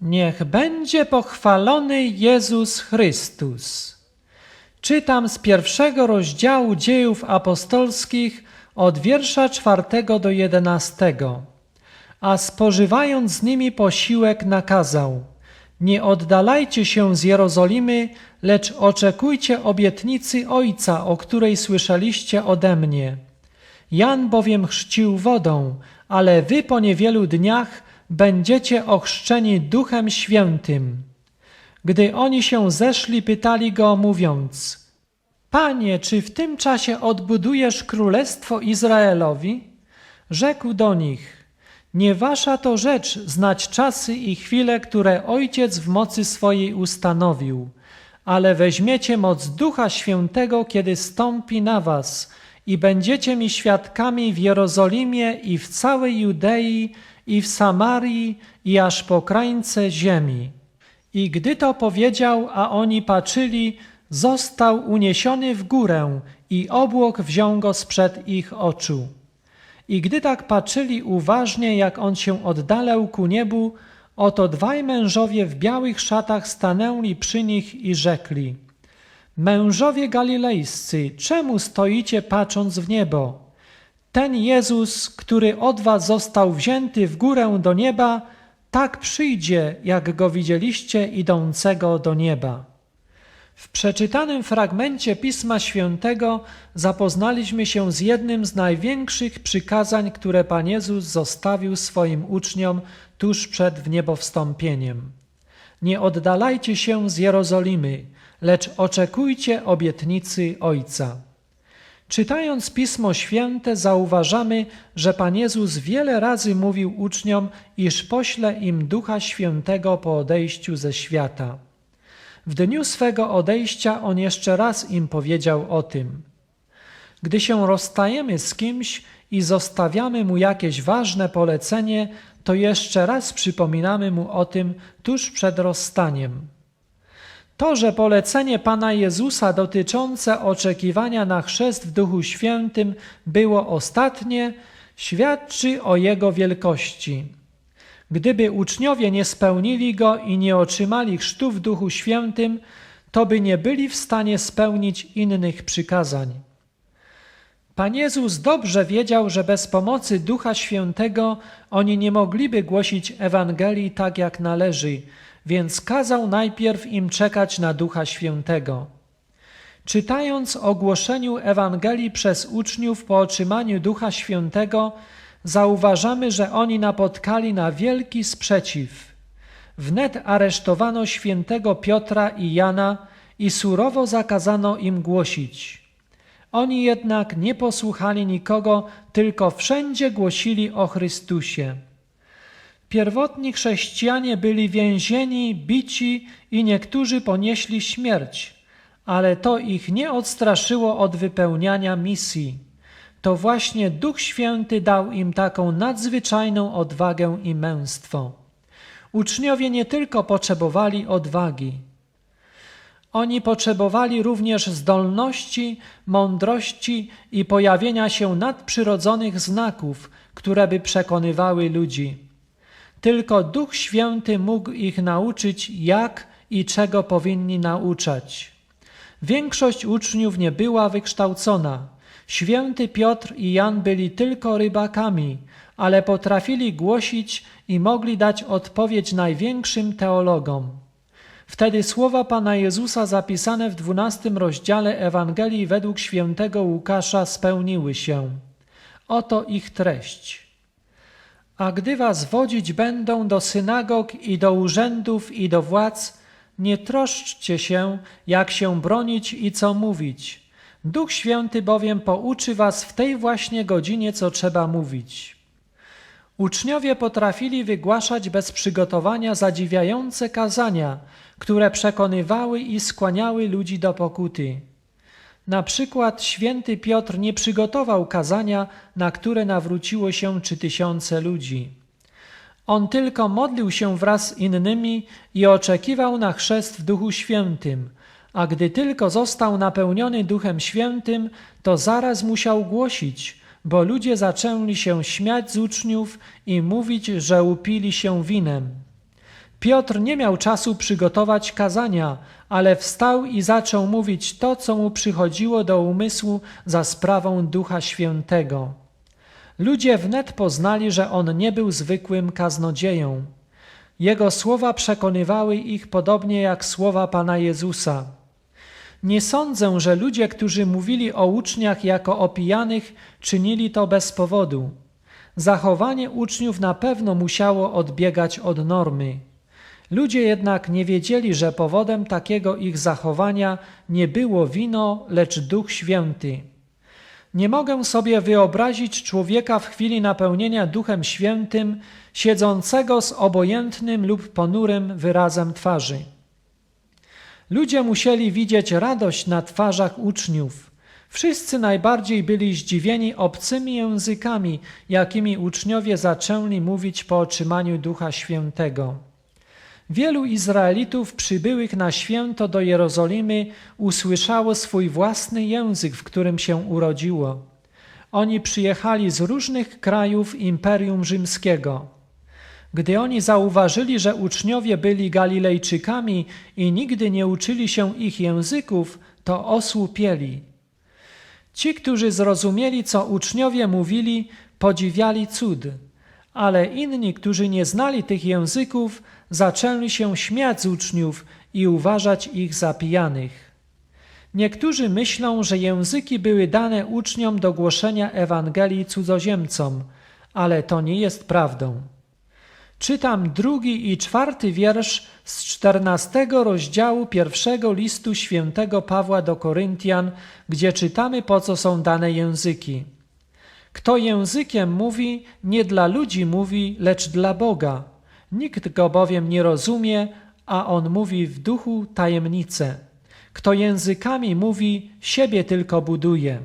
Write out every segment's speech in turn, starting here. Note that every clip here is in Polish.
Niech będzie pochwalony Jezus Chrystus. Czytam z pierwszego rozdziału dziejów apostolskich od wiersza czwartego do jedenastego. A spożywając z nimi posiłek nakazał: Nie oddalajcie się z Jerozolimy, lecz oczekujcie obietnicy Ojca, o której słyszeliście ode mnie. Jan bowiem chrzcił wodą, ale wy po niewielu dniach będziecie ochrzczeni Duchem Świętym. Gdy oni się zeszli, pytali go, mówiąc: Panie, czy w tym czasie odbudujesz królestwo Izraelowi? Rzekł do nich: Nie wasza to rzecz znać czasy i chwile, które Ojciec w mocy swojej ustanowił, ale weźmiecie moc Ducha Świętego, kiedy stąpi na was i będziecie mi świadkami w Jerozolimie i w całej Judei i w Samarii i aż po krańce ziemi. I gdy to powiedział, a oni patrzyli, został uniesiony w górę i obłok wziął go sprzed ich oczu. I gdy tak patrzyli uważnie, jak on się oddalał ku niebu, oto dwaj mężowie w białych szatach stanęli przy nich i rzekli: Mężowie galilejscy, czemu stoicie patrząc w niebo? Ten Jezus, który od was został wzięty w górę do nieba, tak przyjdzie, jak go widzieliście idącego do nieba. W przeczytanym fragmencie Pisma Świętego zapoznaliśmy się z jednym z największych przykazań, które Pan Jezus zostawił swoim uczniom tuż przed wniebowstąpieniem. Nie oddalajcie się z Jerozolimy, lecz oczekujcie obietnicy Ojca. Czytając Pismo Święte, zauważamy, że Pan Jezus wiele razy mówił uczniom, iż pośle im Ducha Świętego po odejściu ze świata. W dniu swego odejścia On jeszcze raz im powiedział o tym. Gdy się rozstajemy z kimś i zostawiamy mu jakieś ważne polecenie, to jeszcze raz przypominamy mu o tym tuż przed rozstaniem. To, że polecenie Pana Jezusa dotyczące oczekiwania na chrzest w Duchu Świętym było ostatnie, świadczy o Jego wielkości. Gdyby uczniowie nie spełnili go i nie otrzymali chrztu w Duchu Świętym, to by nie byli w stanie spełnić innych przykazań. Pan Jezus dobrze wiedział, że bez pomocy Ducha Świętego oni nie mogliby głosić Ewangelii tak jak należy, więc kazał najpierw im czekać na Ducha Świętego. Czytając o głoszeniu Ewangelii przez uczniów po otrzymaniu Ducha Świętego, zauważamy, że oni napotkali na wielki sprzeciw. Wnet aresztowano świętego Piotra i Jana i surowo zakazano im głosić. Oni jednak nie posłuchali nikogo, tylko wszędzie głosili o Chrystusie. Pierwotni chrześcijanie byli więzieni, bici i niektórzy ponieśli śmierć, ale to ich nie odstraszyło od wypełniania misji. To właśnie Duch Święty dał im taką nadzwyczajną odwagę i męstwo. Uczniowie nie tylko potrzebowali odwagi, oni potrzebowali również zdolności, mądrości i pojawienia się nadprzyrodzonych znaków, które by przekonywały ludzi. Tylko Duch Święty mógł ich nauczyć, jak i czego powinni nauczać. Większość uczniów nie była wykształcona. Święty Piotr i Jan byli tylko rybakami, ale potrafili głosić i mogli dać odpowiedź największym teologom. Wtedy słowa Pana Jezusa zapisane w dwunastym rozdziale Ewangelii według świętego Łukasza spełniły się. Oto ich treść. A gdy was wodzić będą do synagog i do urzędów i do władz, nie troszczcie się, jak się bronić i co mówić. Duch Święty bowiem pouczy was w tej właśnie godzinie, co trzeba mówić. Uczniowie potrafili wygłaszać bez przygotowania zadziwiające kazania, które przekonywały i skłaniały ludzi do pokuty. Na przykład święty Piotr nie przygotował kazania, na które nawróciło się trzy tysiące ludzi. On tylko modlił się wraz z innymi i oczekiwał na chrzest w Duchu Świętym, a gdy tylko został napełniony Duchem Świętym, to zaraz musiał głosić, bo ludzie zaczęli się śmiać z uczniów i mówić, że upili się winem. Piotr nie miał czasu przygotować kazania, ale wstał i zaczął mówić to, co mu przychodziło do umysłu za sprawą Ducha Świętego. Ludzie wnet poznali, że on nie był zwykłym kaznodzieją. Jego słowa przekonywały ich podobnie jak słowa Pana Jezusa. Nie sądzę, że ludzie, którzy mówili o uczniach jako o pijanych, czynili to bez powodu. Zachowanie uczniów na pewno musiało odbiegać od normy. Ludzie jednak nie wiedzieli, że powodem takiego ich zachowania nie było wino, lecz Duch Święty. Nie mogę sobie wyobrazić człowieka w chwili napełnienia Duchem Świętym, siedzącego z obojętnym lub ponurym wyrazem twarzy. Ludzie musieli widzieć radość na twarzach uczniów. Wszyscy najbardziej byli zdziwieni obcymi językami, jakimi uczniowie zaczęli mówić po otrzymaniu Ducha Świętego. Wielu Izraelitów przybyłych na święto do Jerozolimy usłyszało swój własny język, w którym się urodziło. Oni przyjechali z różnych krajów Imperium Rzymskiego. Gdy oni zauważyli, że uczniowie byli Galilejczykami i nigdy nie uczyli się ich języków, to osłupieli. Ci, którzy zrozumieli, co uczniowie mówili, podziwiali cud, ale inni, którzy nie znali tych języków, zaczęli się śmiać z uczniów i uważać ich za pijanych. Niektórzy myślą, że języki były dane uczniom do głoszenia Ewangelii cudzoziemcom, ale to nie jest prawdą. Czytam drugi i czwarty wiersz z czternastego rozdziału pierwszego listu świętego Pawła do Koryntian, gdzie czytamy, po co są dane języki. Kto językiem mówi, nie dla ludzi mówi, lecz dla Boga. Nikt go bowiem nie rozumie, a on mówi w duchu tajemnice. Kto językami mówi, siebie tylko buduje.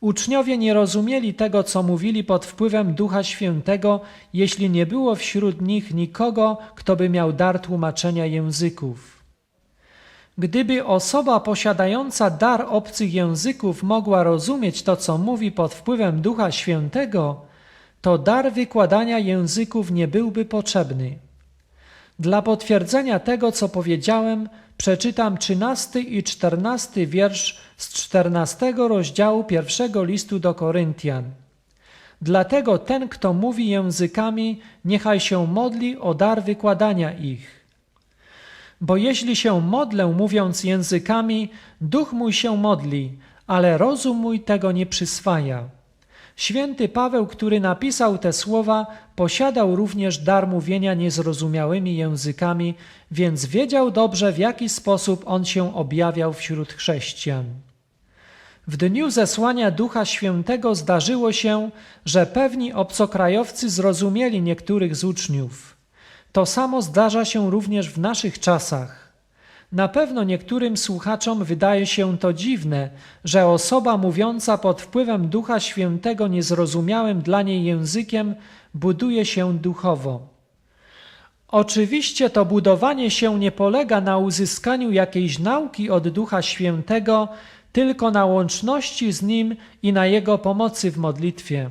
Uczniowie nie rozumieli tego, co mówili pod wpływem Ducha Świętego, jeśli nie było wśród nich nikogo, kto by miał dar tłumaczenia języków. Gdyby osoba posiadająca dar obcych języków mogła rozumieć to, co mówi pod wpływem Ducha Świętego, to dar wykładania języków nie byłby potrzebny. Dla potwierdzenia tego, co powiedziałem, przeczytam trzynasty i czternasty wiersz z czternastego rozdziału pierwszego listu do Koryntian. Dlatego ten, kto mówi językami, niechaj się modli o dar wykładania ich. Bo jeśli się modlę mówiąc językami, duch mój się modli, ale rozum mój tego nie przyswaja. Święty Paweł, który napisał te słowa, posiadał również dar mówienia niezrozumiałymi językami, więc wiedział dobrze, w jaki sposób on się objawiał wśród chrześcijan. W dniu zesłania Ducha Świętego zdarzyło się, że pewni obcokrajowcy zrozumieli niektórych z uczniów. To samo zdarza się również w naszych czasach. Na pewno niektórym słuchaczom wydaje się to dziwne, że osoba mówiąca pod wpływem Ducha Świętego niezrozumiałym dla niej językiem buduje się duchowo. Oczywiście to budowanie się nie polega na uzyskaniu jakiejś nauki od Ducha Świętego, tylko na łączności z Nim i na Jego pomocy w modlitwie.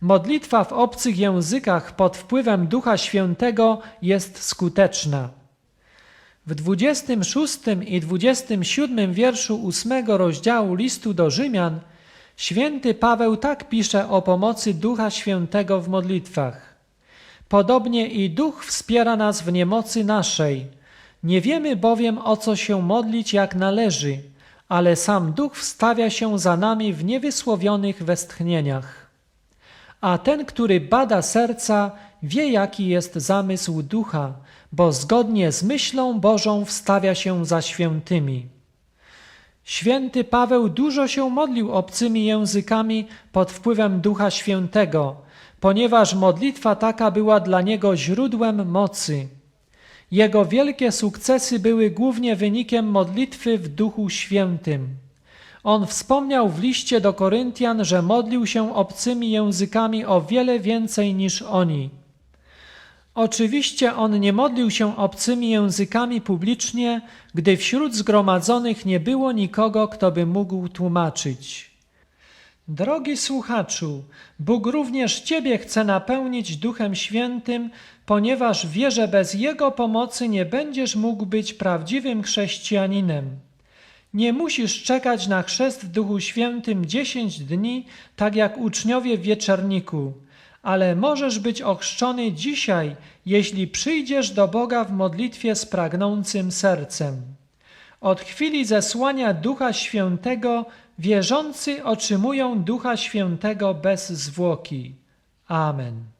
Modlitwa w obcych językach pod wpływem Ducha Świętego jest skuteczna. W 26 i 27 wierszu 8 rozdziału listu do Rzymian święty Paweł tak pisze o pomocy Ducha Świętego w modlitwach. Podobnie i Duch wspiera nas w niemocy naszej. Nie wiemy bowiem o co się modlić jak należy, ale sam Duch wstawia się za nami w niewysłowionych westchnieniach. A ten, który bada serca, wie jaki jest zamysł Ducha, bo zgodnie z myślą Bożą wstawia się za świętymi. Święty Paweł dużo się modlił obcymi językami pod wpływem Ducha Świętego, ponieważ modlitwa taka była dla niego źródłem mocy. Jego wielkie sukcesy były głównie wynikiem modlitwy w Duchu Świętym. On wspomniał w liście do Koryntian, że modlił się obcymi językami o wiele więcej niż oni. Oczywiście on nie modlił się obcymi językami publicznie, gdy wśród zgromadzonych nie było nikogo, kto by mógł tłumaczyć. Drogi słuchaczu, Bóg również Ciebie chce napełnić Duchem Świętym, ponieważ wie, że bez Jego pomocy nie będziesz mógł być prawdziwym chrześcijaninem. Nie musisz czekać na chrzest w Duchu Świętym dziesięć dni, tak jak uczniowie w wieczerniku, ale możesz być ochrzczony dzisiaj, jeśli przyjdziesz do Boga w modlitwie z pragnącym sercem. Od chwili zesłania Ducha Świętego wierzący otrzymują Ducha Świętego bez zwłoki. Amen.